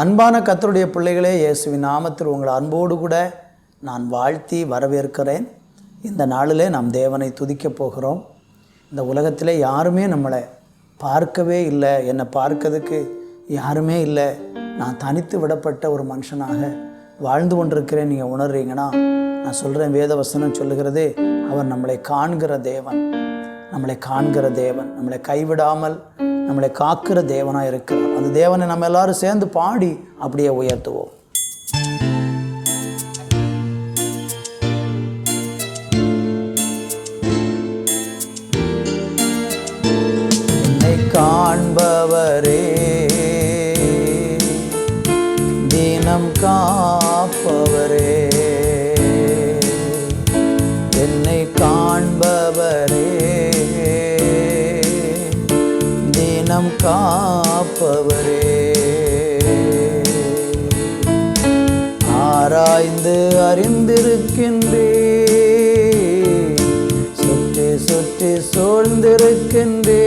அன்பான கத்தருடைய பிள்ளைகளே இயேசுவின் நாமத்தில் உங்களை அன்போடு கூட நான் வாழ்த்தி வரவேற்கிறேன். இந்த நாளிலே நாம் தேவனை துதிக்கப் போகிறோம். இந்த உலகத்திலே யாருமே நம்மளை பார்க்கவே இல்லை. என்னை பார்க்கறதுக்கு யாருமே இல்லை. நான் தனித்து விடப்பட்ட ஒரு மனுஷனாக வாழ்ந்து கொண்டிருக்கிறேன். நீங்கள் உணர்றீங்கன்னா நான் சொல்கிறேன் வேதவசனம் சொல்லுகிறது அவர் நம்மளை காண்கிற தேவன். நம்மளை காண்கிற தேவன். நம்மளை கைவிடாமல் நம்மளை காக்கிற தேவனாக இருக்கிறார். அந்த தேவனை நம்ம எல்லாரும் சேர்ந்து பாடி அப்படியே உயர்த்துவோம். என்னை காண்பவரே தினம் காப்பவரே. என்னை காண்பவரே நம் காப்பவரே. ஆராய்ந்து அறிந்திருக்கின்றே சுற்றி சுற்றி சூழ்ந்திருக்கின்றே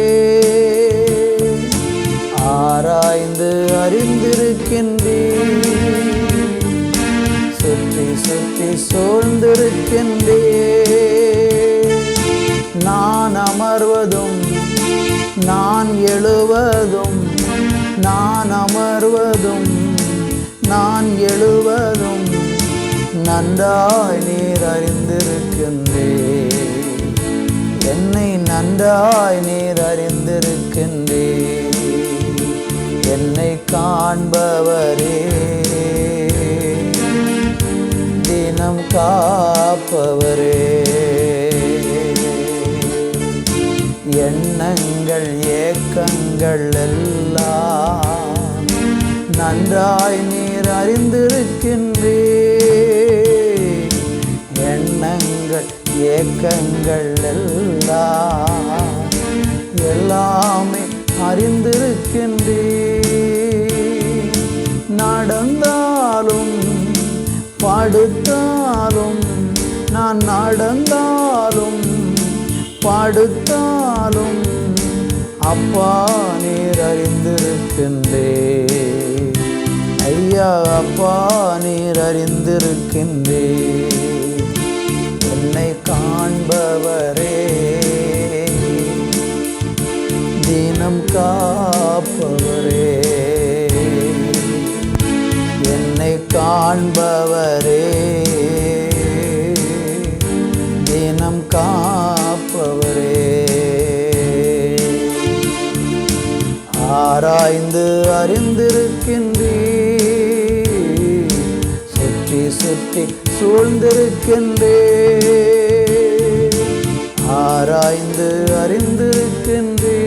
ஆராய்ந்து அறிந்திருக்கின்றே சுற்றி சுற்றி சூழ்ந்திருக்கின்றே நான் எழுவதும் நான் அமர்வதும் நான் எழுவதும் நன்றாய் நீர் அறிந்திருக்கின்றே என்னை நன்றாய் நீர் அறிந்திருக்கின்றே என்னை காண்பவரே தினம் காப்பவரே. எண்ணங்கள் ஏக்கங்கள் எல்லாம் நன்றாய் நீர் அறிந்திருக்கின்றே எண்ணங்கள் ஏக்கங்கள் எல்லாம் எல்லாமே அறிந்திருக்கின்றே நடந்தாலும் படுத்தாலும் நான் நடந்தாலும் படுத்தாலும் அப்பா நீர் அறிந்திருக்கின்றே ஐயா அப்பா நீர் அறிந்திருக்கின்றே என்னை காண்பவரே தினம் காப்பவரே. என்னை காண்பவர் ஆராய்ந்து அறிந்திருக்கின்றே சுற்றி சுற்றி சூழ்ந்திருக்கின்றே ஆராய்ந்து அறிந்திருக்கின்றே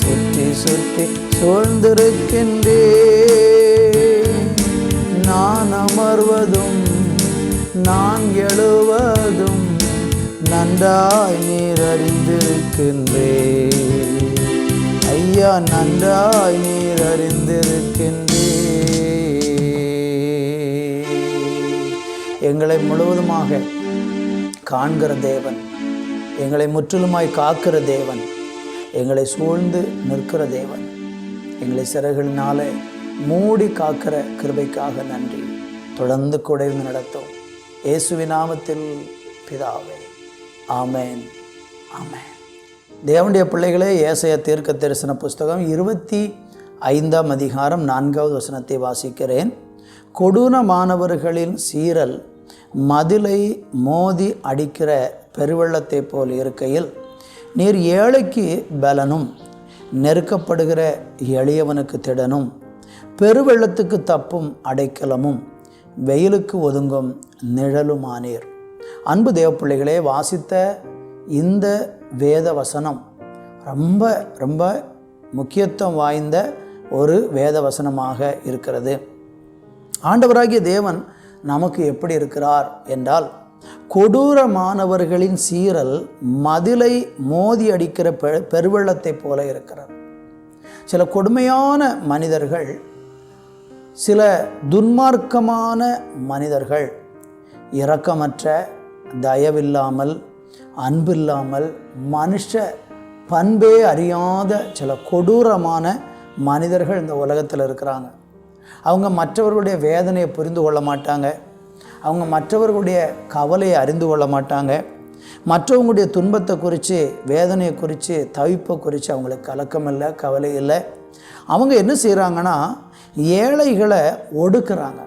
சுற்றி சுற்றி சூழ்ந்திருக்கின்றே நான் அமர்வதும் நான் எழுவதும் நன்றாய் நீர் அறிந்திருக்கின்றே ஐயா நன்றாய் நீர் அறிந்திருக்கின்றே எங்களை முழுவதுமாக காண்கிற தேவன் எங்களை முற்றிலுமாய் காக்கிற தேவன் எங்களை சூழ்ந்து நிற்கிற தேவன் எங்களை சிறகுகளினாலே மூடி காக்கிற கிருபைக்காக நன்றி. தொடர்ந்து குடைந்து நடத்தும். இயேசுவி நாமத்தில் பிதாவே. ஆமேன். ஆமேன். தேவனுடைய பிள்ளைகளே ஏசைய தீர்க்க தரிசன புஸ்தகம் இருபத்தி ஐந்தாம் அதிகாரம் நான்காவது வசனத்தை வாசிக்கிறேன். கொடூரமானவர்களின் சீரல் மதிலை மோதி அடிக்கிற பெருவெள்ளத்தை போல் இருக்கையில் நீர் ஏழைக்கு பலனும் நெருக்கப்படுகிற எளியவனுக்கு திடனும் பெருவெள்ளத்துக்கு தப்பும் அடைக்கலமும் வெயிலுக்கு ஒதுங்கும் நிழலுமானீர். அன்பு தேவப்பிள்ளைகளே வாசித்த இந்த வேத வசனம் ரொம்ப ரொம்ப முக்கியத்துவம் வாய்ந்த ஒரு வேத வசனமாக இருக்கிறது. ஆண்டவராகிய தேவன் நமக்கு எப்படி இருக்கிறார் என்றால் கொடூரமானவர்களின் சீரல் மதிலை மோதி அடிக்கிற பெ பெருவெள்ளத்தைப் போல இருக்கிறார் சில கொடுமையான மனிதர்கள் சில துன்மார்க்கமான மனிதர்கள் இரக்கமற்ற தயவில்லாமல் அன்பு இல்லாமல் மனுஷ பண்பே அறியாத சில கொடூரமான மனிதர்கள் இந்த உலகத்தில் இருக்கிறாங்க. அவங்க மற்றவர்களுடைய வேதனையை புரிந்து கொள்ள மாட்டாங்க. அவங்க மற்றவர்களுடைய கவலையை அறிந்து கொள்ள மாட்டாங்க. மற்றவங்களுடைய துன்பத்தை குறித்து வேதனையை குறித்து தவிப்பை குறித்து அவங்களுக்கு கலக்கம் இல்லை கவலை இல்லை. அவங்க என்ன செய்கிறாங்கன்னா ஏழைகளை ஒடுக்குறாங்க.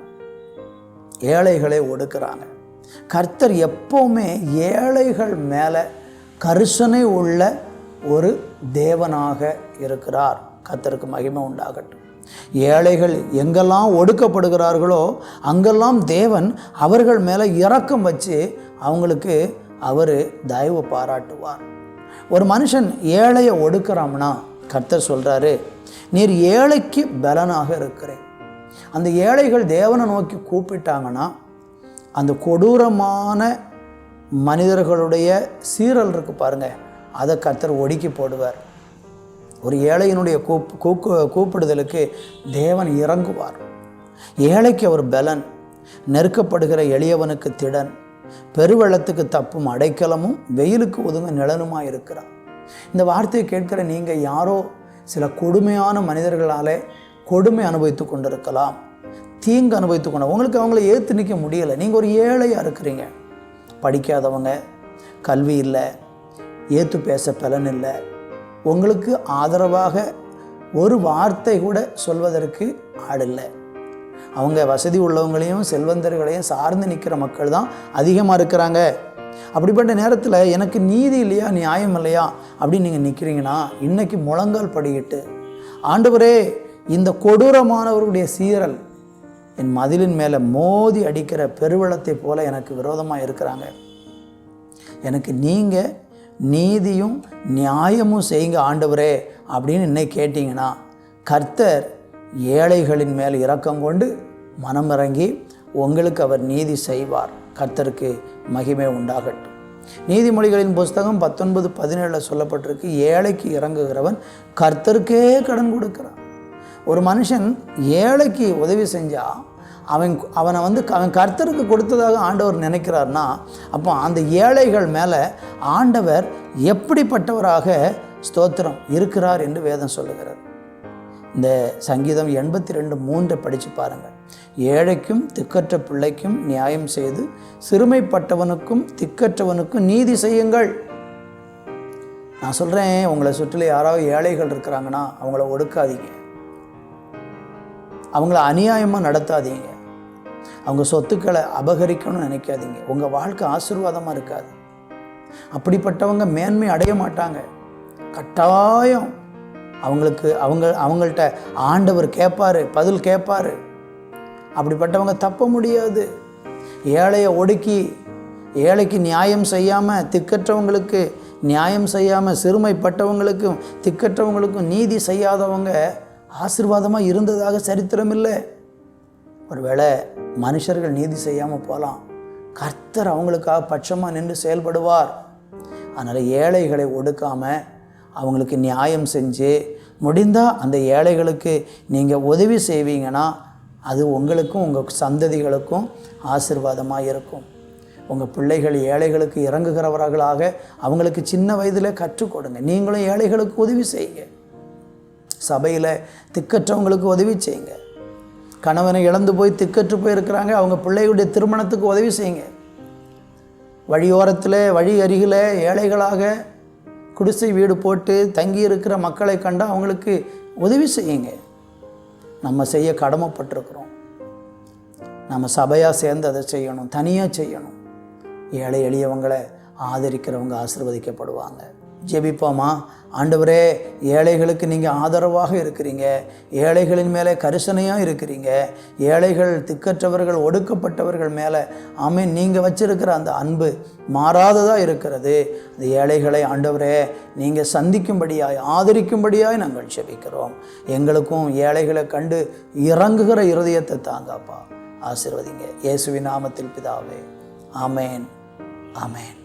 ஏழைகளை ஒடுக்குறாங்க. கர்த்தர் எப்போவுமே ஏழைகள் மேலே கரிசனை உள்ள ஒரு தேவனாக இருக்கிறார். கர்த்தருக்கு மகிமை உண்டாகட்டும். ஏழைகள் எங்கெல்லாம் ஒடுக்கப்படுகிறார்களோ அங்கெல்லாம் தேவன் அவர்கள் மேலே இரக்கம் வச்சு அவங்களுக்கு அவர் தயவு பாராட்டுவார். ஒரு மனுஷன் ஏழையை ஒடுக்குறாம்னா கர்த்தர் சொல்கிறாரு நீர் ஏழைக்கு பலனாக இருக்கிறேன். அந்த ஏழைகள் தேவனை நோக்கி கூப்பிட்டாங்கன்னா அந்த கொடூரமான மனிதர்களுடைய சீரல் இருக்குது பாருங்க. அதை கர்த்தர் ஒடுக்கி போடுவார். ஒரு ஏழையினுடைய கூப் கூக்கு கூப்பிடுதலுக்கு தேவன் இறங்குவார். ஏழைக்கு அவர் பலன் நெருக்கப்படுகிற எளியவனுக்கு திடன் பெருவெள்ளத்துக்கு தப்பும் அடைக்கலமும் வெயிலுக்கு ஒதுங்க நிழலுமாக இருக்கிறார். இந்த வார்த்தையை கேட்கிற நீங்கள் யாரோ சில கொடுமையான மனிதர்களாலே கொடுமை அனுபவித்து கொண்டிருக்கலாம். தீங்கு அனுபவித்து கொண்ட உங்களுக்கு அவங்கள ஏற்று நிற்க முடியலை. நீங்கள் ஒரு ஏழையாக இருக்கிறீங்க. படிக்காதவங்க கல்வி இல்லை ஏற்று பேச பலன் இல்லை. உங்களுக்கு ஆதரவாக ஒரு வார்த்தை கூட சொல்வதற்கு ஆடில்லை இல்லை. அவங்க வசதி உள்ளவங்களையும் செல்வந்தர்களையும் சார்ந்து நிற்கிற மக்கள் தான் அதிகமாக இருக்கிறாங்க. அப்படிப்பட்ட நேரத்தில் எனக்கு நீதி இல்லையா நியாயம் இல்லையா அப்படின்னு நீங்கள் நிற்கிறீங்கன்னா இன்றைக்கி முழங்கால் படியிட்டு ஆண்டவரே இந்த கொடூரமானவருடைய சீரல் என் மதிலின் மேலே மோதி அடிக்கிற பெருவளத்தை போல எனக்கு விரோதமாக இருக்கிறாங்க. எனக்கு நீங்கள் நீதியும் நியாயமும் செய்யுங்க ஆண்டவரே அப்படின்னு இன்னைக்கு கேட்டிங்கன்னா கர்த்தர் ஏழைகளின் மேல் இரக்கம் கொண்டு மனமிறங்கி உங்களுக்கு அவர் நீதி செய்வார். கர்த்தருக்கு மகிமை உண்டாகட்டும். நீதிமொழிகளின் புஸ்தகம் பத்தொன்பது பதினேழில் சொல்லப்பட்டிருக்கு ஏழைக்கு இறங்குகிறவன் கர்த்தருக்கே கடன் கொடுக்கிறான். ஒரு மனுஷன் ஏழைக்கு உதவி செஞ்சால் அவன் அவனை வந்து அவன் கர்த்தருக்கு கொடுத்ததாக ஆண்டவர் நினைக்கிறார்னா அப்போ அந்த ஏழைகள் மேலே ஆண்டவர் எப்படிப்பட்டவராக ஸ்தோத்திரம் இருக்கிறார் என்று வேதம் சொல்லுகிறார் இந்த சங்கீதம் எண்பத்தி ரெண்டு மூன்றை படித்து பாருங்கள். ஏழைக்கும் திக்கற்ற பிள்ளைக்கும் நியாயம் செய்து சிறுமைப்பட்டவனுக்கும் திக்கற்றவனுக்கும் நீதி செய்யுங்கள். நான் சொல்கிறேன் உங்களை சுற்றில யாராவது ஏழைகள் இருக்கிறாங்கன்னா அவங்கள ஒடுக்காதீங்க. அவங்கள அநியாயமாக நடத்தாதீங்க. அவங்க சொத்துக்களை அபகரிக்கணும்னு நினைக்காதீங்க. உங்கள் வாழ்க்கை ஆசீர்வாதமாக இருக்காது. அப்படிப்பட்டவங்க மேன்மை அடைய மாட்டாங்க. கட்டாயம் அவங்களுக்கு அவங்க அவங்கள்ட்ட ஆண்டவர் கேட்பாரு பதில் கேட்பாரு அப்படிப்பட்டவங்க தப்ப முடியாது. ஏழையை ஒடுக்கி ஏழைக்கு நியாயம் செய்யாமல் திக்கற்றவங்களுக்கு நியாயம் செய்யாமல் சிறுமைப்பட்டவங்களுக்கும் திக்கற்றவங்களுக்கும் நீதி செய்யாதவங்க ஆசிர்வாதமாக இருந்ததாக சரித்திரம் இல்லை ஒருவேளை மனுஷர்கள் நீதி செய்யாமல் போகலாம் கர்த்தர் அவங்களுக்காக பட்சமாக நின்று செயல்படுவார். அதனால் ஏழைகளை ஒடுக்காமல் அவங்களுக்கு நியாயம் செஞ்சு முடிந்தால் அந்த ஏழைகளுக்கு நீங்கள் உதவி செய்வீங்கன்னா அது உங்களுக்கும் உங்கள் சந்ததிகளுக்கும் ஆசீர்வாதமாக இருக்கும். உங்கள் பிள்ளைகள் ஏழைகளுக்கு இறங்குகிறவர்களாக அவங்களுக்கு சின்ன வயதில் கற்றுக் கொடுங்க. நீங்களும் ஏழைகளுக்கு உதவி செய்யுங்க. சபையில் திக்கற்றவங்களுக்கு உதவி செய்யுங்க. கணவனை இழந்து போய் திக்கற்று போயிருக்கிறாங்க. அவங்க பிள்ளைகளுடைய திருமணத்துக்கு உதவி செய்யுங்க. வழியோரத்தில் வழி அருகில் ஏழைகளாக குடிசை வீடு போட்டு தங்கி இருக்கிற மக்களை கண்டால் அவங்களுக்கு உதவி செய்யுங்க. நம்ம செய்ய கடமைப்பட்டிருக்கிறோம். நம்ம சபையாக சேர்ந்து அதை செய்யணும். தனியாக செய்யணும். ஏழை எளியவங்களை ஆதரிக்கிறவங்க ஆசிர்வதிக்கப்படுவாங்க. ஜெபிப்போமா? ஆண்டவரே ஏழைகளுக்கு நீங்கள் ஆதரவாக இருக்கிறீங்க. ஏழைகளின் மேலே கரிசனையாக இருக்கிறீங்க. ஏழைகள் திக்கற்றவர்கள் ஒடுக்கப்பட்டவர்கள் மேலே ஆமீன் நீங்கள் வச்சிருக்கிற அந்த அன்பு மாறாததாக இருக்கிறது. அந்த ஏழைகளை ஆண்டவரே நீங்கள் சந்திக்கும்படியாய் ஆதரிக்கும்படியாய் நாங்கள் ஜெபிக்கிறோம். எங்களுக்கும் ஏழைகளை கண்டு இறங்குகிற இருதயத்தை தாங்கப்பா. ஆசிர்வதிங்க. இயேசுவின் நாமத்தில் பிதாவே. ஆமேன். ஆமேன்.